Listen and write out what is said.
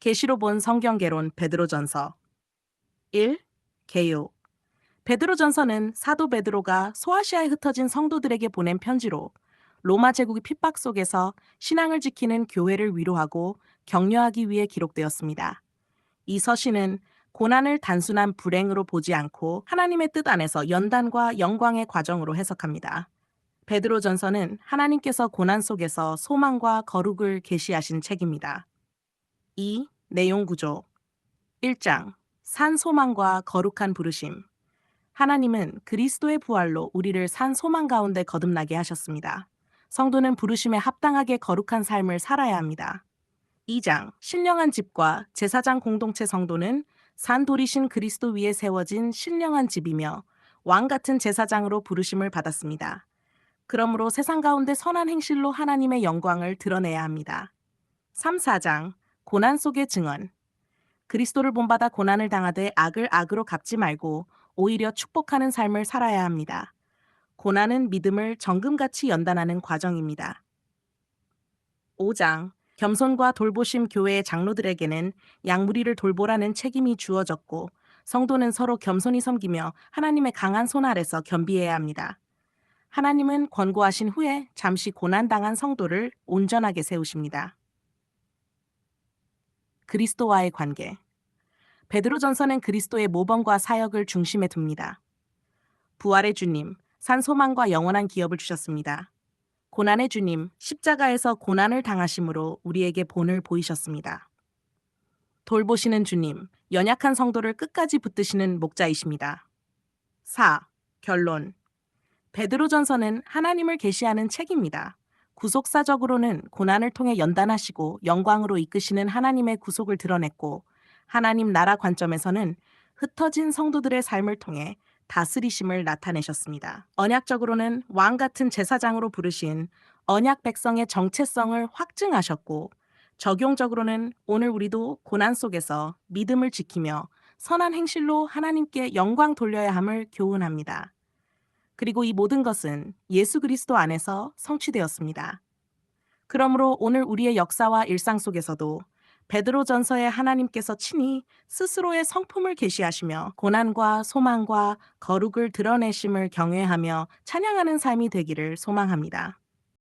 계시로 본 성경개론 베드로전서 1. 개요 베드로전서는 사도 베드로가 소아시아에 흩어진 성도들에게 보낸 편지로 로마 제국의 핍박 속에서 신앙을 지키는 교회를 위로하고 격려하기 위해 기록되었습니다. 이 서신은 고난을 단순한 불행으로 보지 않고 하나님의 뜻 안에서 연단과 영광의 과정으로 해석합니다. 베드로전서는 하나님께서 고난 속에서 소망과 거룩을 계시하신 책입니다. 2. 내용 구조 1장 산 소망과 거룩한 부르심 하나님은 그리스도의 부활로 우리를 산 소망 가운데 거듭나게 하셨습니다. 성도는 부르심에 합당하게 거룩한 삶을 살아야 합니다. 2장 신령한 집과 제사장 공동체 성도는 산 돌이신 그리스도 위에 세워진 신령한 집이며 왕 같은 제사장으로 부르심을 받았습니다. 그러므로 세상 가운데 선한 행실로 하나님의 영광을 드러내야 합니다. 3, 4장 고난 속의 증언 그리스도를 본받아 고난을 당하되 악을 악으로 갚지 말고 오히려 축복하는 삶을 살아야 합니다. 고난은 믿음을 정금같이 연단하는 과정입니다. 5장 겸손과 돌보심 교회의 장로들에게는 양무리를 돌보라는 책임이 주어졌고 성도는 서로 겸손히 섬기며 하나님의 강한 손 아래서 겸비해야 합니다. 하나님은 권고하신 후에 잠시 고난당한 성도를 온전하게 세우십니다. 그리스도와의 관계 베드로전서는 그리스도의 모범과 사역을 중심에 둡니다. 부활의 주님, 산 소망과 영원한 기업을 주셨습니다. 고난의 주님, 십자가에서 고난을 당하심으로 우리에게 본을 보이셨습니다. 돌보시는 주님, 연약한 성도를 끝까지 붙드시는 목자이십니다. 4. 결론 베드로전서는 하나님을 계시하는 책입니다. 구속사적으로는 고난을 통해 연단하시고 영광으로 이끄시는 하나님의 구속을 드러냈고 하나님 나라 관점에서는 흩어진 성도들의 삶을 통해 다스리심을 나타내셨습니다. 언약적으로는 왕 같은 제사장으로 부르신 언약 백성의 정체성을 확증하셨고 적용적으로는 오늘 우리도 고난 속에서 믿음을 지키며 선한 행실로 하나님께 영광 돌려야 함을 교훈합니다. 그리고 이 모든 것은 예수 그리스도 안에서 성취되었습니다. 그러므로 오늘 우리의 역사와 일상 속에서도 베드로 전서에 하나님께서 친히 스스로의 성품을 계시하시며 고난과 소망과 거룩을 드러내심을 경외하며 찬양하는 삶이 되기를 소망합니다.